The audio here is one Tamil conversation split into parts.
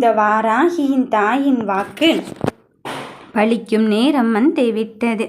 இந்த வாராகியின் தாயின் வாக்கு. பழிக்கும் நேரம் வந்துவிட்டது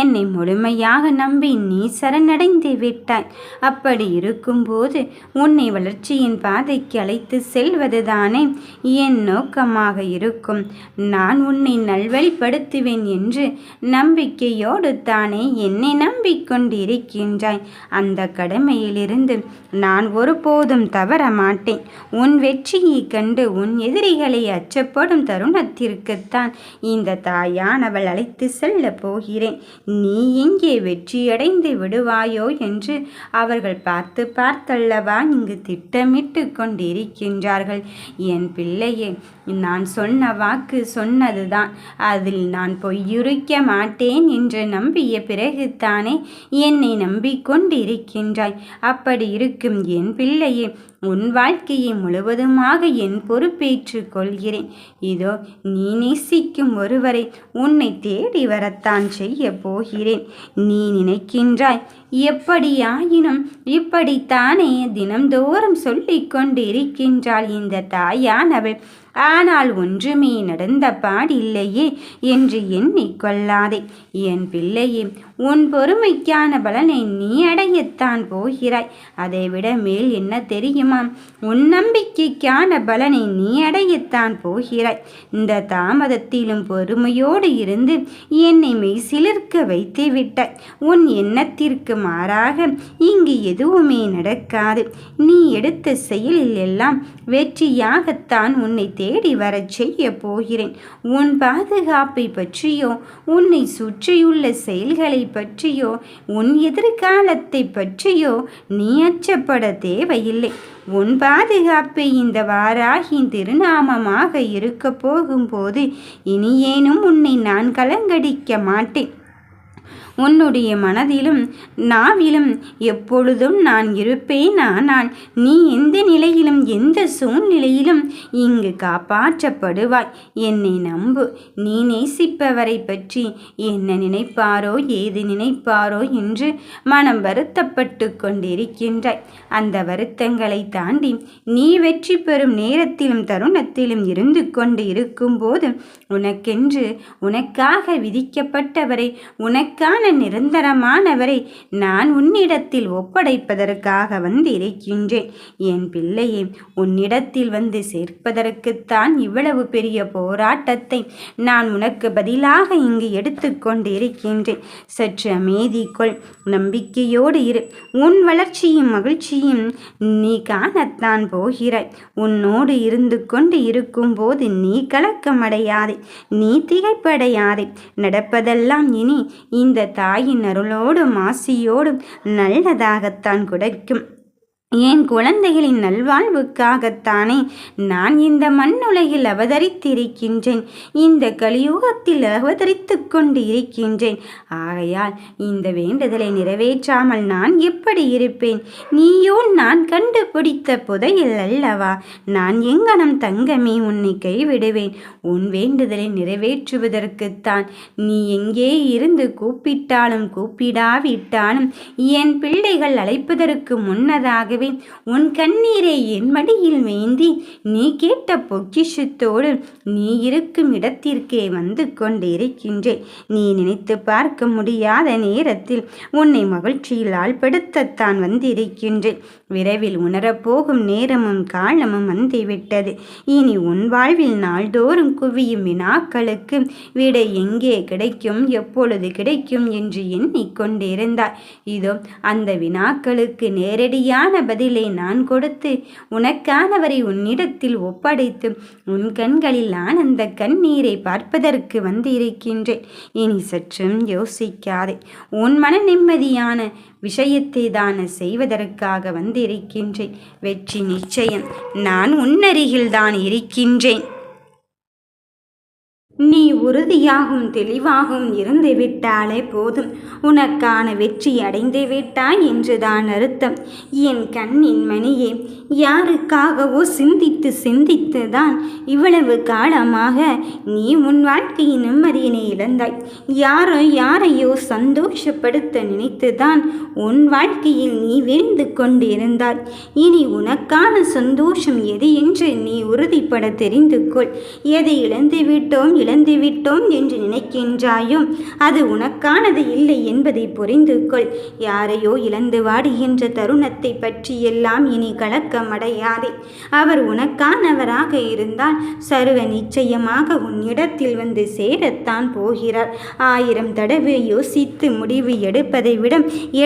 என்னை முழுமையாக நம்பி நீ சரணடைந்து விட்டாய். அப்படி இருக்கும்போது உன்னை வளர்ச்சியின் பாதைக்கு அழைத்து செல்வதுதானே என் நோக்கமாக இருக்கும். நான் உன்னை நல்வழிப்படுத்துவேன் என்று நம்பிக்கையோடு தானே என்னை நம்பிக்கொண்டிருக்கின்றாய். அந்த கடமையிலிருந்து நான் ஒருபோதும் தவற மாட்டேன். உன் வெற்றியை கண்டு உன் எதிரிகளை அச்சப்படும் தருணத்திற்குத்தான் இந்த தாயானவள் அழைத்து செல்ல போகிறேன். நீ எங்கே வெற்றியடைந்து விடுவாயோ என்று அவர்கள் பார்த்து பார்த்தல்லவா இங்கு திட்டமிட்டு கொண்டிருக்கின்றார்கள். என் பிள்ளையே நான் சொன்ன வாக்கு சொன்னதுதான். அதில் நான் பொய்யுரைக்க மாட்டேன் என்று நம்பிய பிறகுதானே என்னை நம்பிக்கொண்டிருக்கின்றாய். அப்படி இருக்கும் என் பிள்ளையே உன் வாழ்க்கையை முழுவதுமாக என் பொறுப்பேற்றுக் கொள்கிறேன் இதோ நீ நேசிக்கும் ஒருவரை உன்னை தேடி வரத்தான் செய்ய போகிறேன். நீ நினைக்கின்றாய் எப்படியாயினும் இப்படித்தானே தினம்தோறும் சொல்லிக் கொண்டிருக்கின்றாள் இந்த தாயானவள். ஆனால் ஒன்றுமே நடந்த பாடில்லையே என்று எண்ணிக்கொள்ளாதே என் பிள்ளையே உன் பொறுமைக்கான பலனை நீ அடையத்தான் போகிறாய். அதைவிட மேல் என்ன தெரியுமா உன் நம்பிக்கைக்கான பலனை நீ அடையத்தான் போகிறாய். இந்த தாமதத்திலும் பொறுமையோடு இருந்து என்னை மெய் சிலிர்க்க வைத்து விட்டாய். உன் எண்ணத்திற்கு மாறாக இங்கு எதுவுமே நடக்காது. நீ எடுத்த செயலில் எல்லாம் வெற்றியாகத்தான் உன்னை தேடி வரச் செய்ய போகிறேன். உன் பாதுகாப்பை பற்றியோ உன்னை சுற்றியுள்ள செயல்களை பற்றியோ உன் எதிர்காலத்தை பற்றியோ நீ அச்சப்பட தேவையில்லை. உன் பாதுகாப்பு இந்த வாராகின் திருநாமமாக இருக்க போகும்போது இனியேனும் உன்னை நான் கலங்கடிக்க மாட்டேன். உன்னுடைய மனதிலும் நாவிலும் எப்பொழுதும் நான் இருப்பேன் ஆனால் நீ எந்த நிலையிலும் எந்த சூழ்நிலையிலும் இங்கு காப்பாற்றப்படுவாய். என்னை நம்பு. நீ நேசிப்பவரை பற்றி என்ன நினைப்பாரோ ஏது நினைப்பாரோ என்று மனம் வருத்தப்பட்டு கொண்டிருக்கின்றாய். அந்த வருத்தங்களை தாண்டி நீ வெற்றி பெறும் நேரத்திலும் தருணத்திலும் இருந்து கொண்டு இருக்கும்போது உனக்கென்று உனக்காக விதிக்கப்பட்டவரை உனக்கான நிரந்தரமானவரை நான் உன்னிடத்தில் ஒப்படைப்பதற்காக வந்திருக்கின்றேன். என் பிள்ளையை உன்னிடத்தில் வந்து சேர்ப்பதற்குத்தான் இவ்வளவு பெரிய போராட்டத்தை நான் உனக்கு பதிலாக இங்கு எடுத்துக்கொண்டு இருக்கின்றேன் சற்று அமைதிக்குள் நம்பிக்கையோடு இரு. உன் வளர்ச்சியும் மகிழ்ச்சியும் நீ காணத்தான் போகிறாய். உன்னோடு இருந்து கொண்டு இருக்கும்போது நீ கலக்கமடையாதே நீ திகைப்படையாதே. நடப்பதெல்லாம் இனி இந்த தாயின் அருளோடும் ஆசியோடும் நல்லதாகத்தான் கிடைக்கும். என் குழந்தைகளின் நல்வாழ்வுக்காகத்தானே நான் இந்த மண்ணுலகில் அவதரித்திருக்கின்றேன். இந்த கலியுகத்தில் அவதரித்து கொண்டு இருக்கின்றேன் ஆகையால் இந்த வேண்டுதலை நிறைவேற்றாமல் நான் எப்படி இருப்பேன்? நீயோ நான் கண்டுபிடித்த புதையில் அல்லவா? நான் எங்கனம் தங்கமே உன்னை கைவிடுவேன். உன் வேண்டுதலை நிறைவேற்றுவதற்குத்தான் நீ எங்கே இருந்து கூப்பிட்டாலும் கூப்பிடாவிட்டாலும் என் பிள்ளைகள் அழைப்பதற்கு முன்னதாகவே உன் கண்ணீரை என் மடியில் மேந்தி நீ கேட்ட பொக்கிஷத்தோடு நீ இருக்கும் இடத்திற்கே வந்து கொண்டிருக்கின்றேன் நீ நினைத்து பார்க்க முடியாத நேரத்தில் உன்னை மகிழ்ச்சியில் ஆள்படுத்தத்தான் வந்திருக்கின்றேன் விரைவில் உணரப்போகும் நேரமும் காலமும் வந்துவிட்டது. இனி உன் வாழ்வில் நாள்தோறும் குவியும் வினாக்களுக்கு விடை எங்கே கிடைக்கும் எப்பொழுது கிடைக்கும் என்று எண்ணிக்கொண்டிருந்தாய் இதோ அந்த வினாக்களுக்கு நேரடியான பதிலை நான் கொடுத்து உனக்கானவரை உன்னிடத்தில் ஒப்படைத்து உன் கண்களில் ஆனந்த கண்ணீரை பார்ப்பதற்கு வந்திருக்கின்றேன். இனி சற்றும் யோசிக்காதே. உன் மன நிம்மதியான விஷயத்தை தான செய்வதற்காக வந்திருக்கின்றேன். வெற்றி நிச்சயம். நான் உன்னருகில்தான் இருக்கின்றேன். நீ உறுதியாகவும் தெளிவாகவும் இருந்து விட்டாலே போதும். உனக்கான வெற்றி அடைந்து விட்டாய் என்றுதான் அர்த்தம். என் கண்ணின் மணியே யாருக்காகவோ சிந்தித்து சிந்தித்து தான் இவ்வளவு காலமாக நீ உன் வாழ்க்கையின் நிம்மதியினை இழந்தாய். யாரோ யாரையோ சந்தோஷப்படுத்த நினைத்துதான் உன் வாழ்க்கையில் நீ விரிந்து கொண்டிருந்தாய். இனி உனக்கான சந்தோஷம் எது என்று நீ உறுதிப்பட தெரிந்து கொள். எதை இழந்து விட்டோம் இழந்து இழந்துவிட்டோம் என்று நினைக்கின்றாயோ அது உனக்கானது இல்லை என்பதை புரிந்து கொள் யாரையோ இழந்து வாடுகின்ற தருணத்தை பற்றியெல்லாம் இனி கலக்கமடையாதே அவர் உனக்கானவராக இருந்தால் சர்வ நிச்சயமாக உன்னிடத்தில் வந்து சேரத்தான் போகிறார். ஆயிரம் தடவை யோசித்து முடிவு எடுப்பதை விட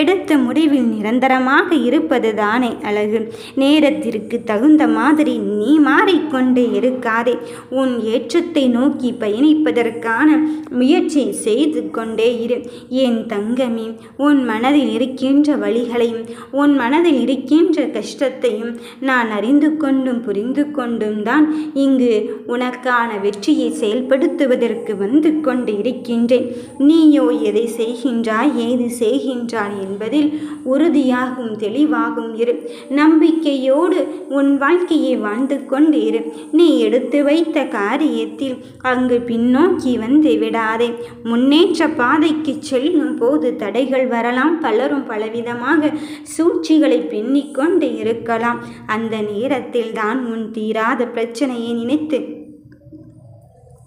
எடுத்த முடிவில் நிரந்தரமாக இருப்பது தானே அழகு. நேரத்திற்கு தகுந்த மாதிரி நீ மாறிக்கொண்டே இருக்காதே. உன் ஏற்றத்தை நோக்கி பயணிப்பதற்கான முயற்சி செய்து கொண்டே இரு. என் தங்கமே உன் மனதில் இருக்கின்ற வழிகளையும் உன் மனதில் இருக்கின்ற கஷ்டத்தையும் நான் அறிந்து கொண்டும் புரிந்து கொண்டும் தான் இங்கு உனக்கான வெற்றியை செயல்படுத்துவதற்கு வந்து கொண்டு இருக்கின்றேன். நீயோ எதை செய்கின்றாய் ஏது செய்கின்றாய் என்பதில் உறுதியாகும் தெளிவாகும் இரு. நம்பிக்கையோடு உன் வாழ்க்கையை வாழ்ந்து கொண்டு இரு. நீ எடுத்து வைத்த காரியத்தில் அங்கு பின்னோக்கி வந்து விடாதே. முன்னேற்ற பாதைக்கு செல்லும் போது தடைகள் வரலாம். பலரும் பலவிதமாக சூழ்ச்சிகளை பின்னிக்கொண்டு இருக்கலாம். அந்த நேரத்தில் தான் உன் தீராத பிரச்சனையை நினைத்து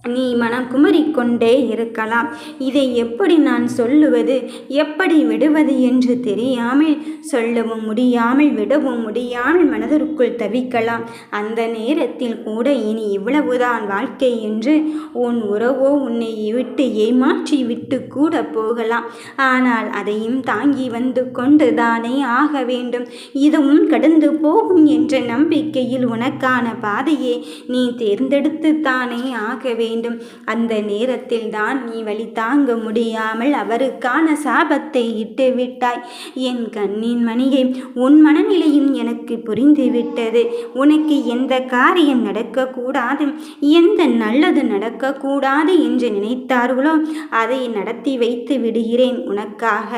நீ மனம் குமரிக்கொண்டே இருக்கலாம். இதை எப்படி நான் சொல்லுவது? எப்படி விடுவது என்று தெரியாமல் சொல்லவும் முடியாமல் விடவும் முடியாமல் மனதிற்குள் தவிக்கலாம். அந்த நேரத்தில் கூட இனி இவ்வளவுதான் வாழ்க்கை என்று உன் உறவோ உன்னை விட்டு ஏமாற்றி விட்டு கூட போகலாம். ஆனால் அதையும் தாங்கி வந்து கொண்டு தானே ஆக வேண்டும். இதுவும் கடந்து போகும் என்ற நம்பிக்கையில் உனக்கான பாதையை நீ தேர்ந்தெடுத்து தானே ஆக வேண்டும் வேண்டும். அந்த நேரத்தில் தான் நீ வழி தாங்க முடியாமல் அவருக்கான சாபத்தை இட்டு விட்டாய் என் கண்ணின் மணியை உன் மனநிலையும் எனக்கு புரிந்துவிட்டது. உனக்கு எந்த காரியம் நடக்கக்கூடாது எந்த நல்லது நடக்கக்கூடாது என்று நினைத்தார்களோ அதை நடத்தி வைத்து விடுகிறேன் உனக்காக.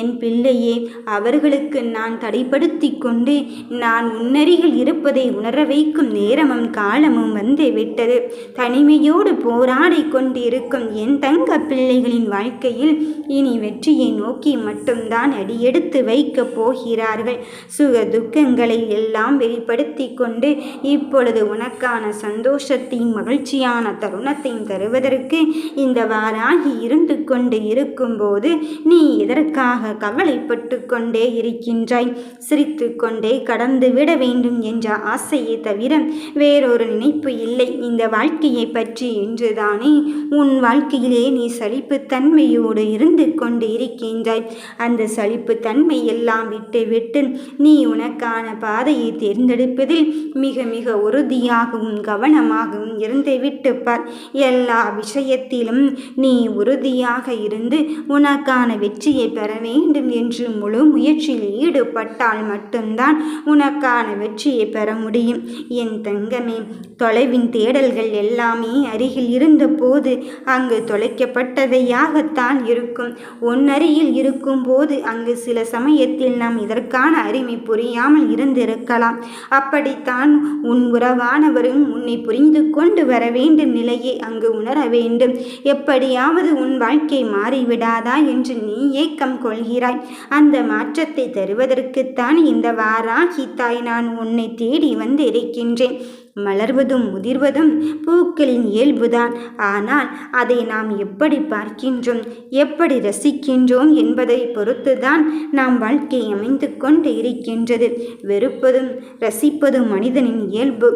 என் பிள்ளையே அவர்களுக்கு நான் தடைப்படுத்தி கொண்டு நான் உன்னருகில் இருப்பதை உணர வைக்கும் நேரமும் காலமும் வந்து விட்டது. தனிமையோடு உயிரோடு போராடி கொண்டிருக்கும் என் தங்க பிள்ளைகளின் வாழ்க்கையில் இனி வெற்றியை நோக்கி மட்டும்தான் அடியெடுத்து வைக்கப் போகிறார்கள். சுக துக்கங்களை எல்லாம் வெளிப்படுத்தி கொண்டு இப்பொழுது உனக்கான சந்தோஷத்தையும் மகிழ்ச்சியான தருணத்தையும் தருவதற்கு இந்த வாராகி இருந்து கொண்டு இருக்கும்போது நீ எதற்காக கவலைப்பட்டு கொண்டே இருக்கின்றாய்? சிரித்து கொண்டே கடந்து விட வேண்டும் என்ற ஆசையை தவிர வேறொரு நினைப்பு இல்லை. இந்த வாழ்க்கையை பற்றி என்றுதானே? உன் வாழ்க்கையிலே நீ சலிப்புத்தன்மையோடு இருந்து கொண்டு இருக்கின்றாய். அந்த சலிப்புத்தன்மை எல்லாம் விட்டு விட்டு நீ உனக்கான பாதையை தேர்ந்தெடுப்பதில் மிக மிக உறுதியாகவும் கவனமாகவும் இருந்து விட்டு பார். எல்லா விஷயத்திலும் நீ உறுதியாக இருந்து உனக்கான வெற்றியை பெற வேண்டும் என்று முழு முயற்சியில் ஈடுபட்டால் மட்டும்தான் உனக்கான வெற்றியை பெற முடியும். என் தங்கமே தொலைவின் தேடல்கள் எல்லாமே அறி அருகில் இருந்தபோது அங்கு தொலைக்கப்பட்டவையாகத்தான் இருக்கும். ஒன்னருகில் இருக்கும்போது அங்கு சில சமயத்தில் நாம் இதற்கான அருமை புரியாமல் இருந்திருக்கலாம். அப்படித்தான் உன் உறவானவரும் உன்னை புரிந்து கொண்டு வர வேண்டும் நிலையை அங்கு உணர வேண்டும். எப்படியாவது உன் வாழ்க்கை மாறிவிடாதா என்று நீ ஏக்கம் கொள்கிறாய். அந்த மாற்றத்தை தருவதற்குத்தான் இந்த வாராகி தாய் நான் உன்னை தேடி வந்து இருக்கின்றேன் மலர்வதும் முதிர்வதும் பூக்களின் இயல்புதான். ஆனால் அதை நாம் எப்படி பார்க்கின்றோம் எப்படி ரசிக்கின்றோம் என்பதை பொறுத்துதான் நாம் வாழ்க்கை அமைந்து கொண்டு இருக்கின்றது. வெறுப்பதும் ரசிப்பதும் மனிதனின் இயல்பு.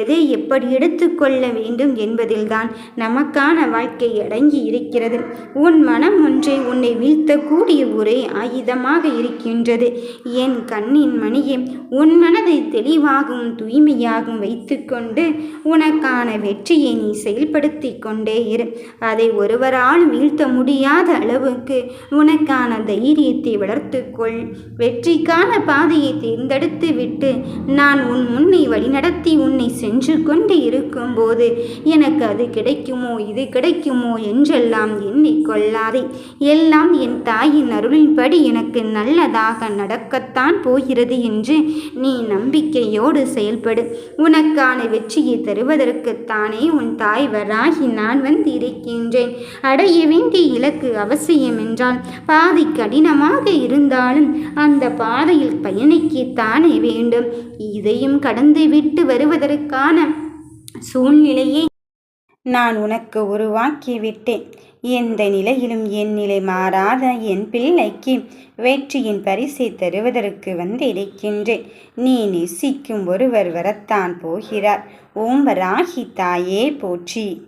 எதை எப்படி எடுத்துக்கொள்ள வேண்டும் என்பதில்தான் நமக்கான வாழ்க்கை அடங்கி இருக்கிறது. உன் மனம் ஒன்றை உன்னை வீழ்த்தக்கூடிய ஒரே ஆயுதமாக இருக்கின்றது. என் கண்ணின் மணியை உன் மனதை தெளிவாகவும் தூய்மையாகவும் வைத்து எடுத்துக்கொண்டு உனக்கான வெற்றியை நீ செயல்படுத்தி கொண்டே இரு. அதை ஒருவராலும் வீழ்த்த முடியாத அளவுக்கு உனக்கான தைரியத்தை வளர்த்துக்கொள் வெற்றிக்கான பாதையை தேர்ந்தெடுத்து விட்டு நான் உன் முன்னை வழிநடத்தி உன்னை சென்று கொண்டு இருக்கும்போது எனக்கு அது கிடைக்குமோ இது கிடைக்குமோ என்றெல்லாம் எண்ணிக்கொள்ளாதே எல்லாம் என் தாயின் அருளின்படி எனக்கு நல்லதாக நடக்கத்தான் போகிறது என்று நீ நம்பிக்கையோடு செயல்படு. உனக்கு உனக்கான வெற்றியை தருவதற்குத்தானே உன் தாய் வராகி நான் வந்து இருக்கின்றேன். அடைய வேண்டிய இலக்கு அவசியம் என்றால் பாதை கடினமாக இருந்தாலும் அந்த பாதையில் பயணிக்கத்தானே வேண்டும். இதையும் கடந்து விட்டு வருவதற்கான சூழ்நிலையை நான் உனக்கு உருவாக்கிவிட்டேன். எந்த நிலையிலும் என் நிலை மாறாத என் பிள்ளைக்கு வெற்றியின் பரிசை தருவதற்கு வந்திருக்கின்றேன் நீ நேசிக்கும் ஒருவர் வரத்தான் போகிறார். ஓம்பராகி தாயே போற்றி.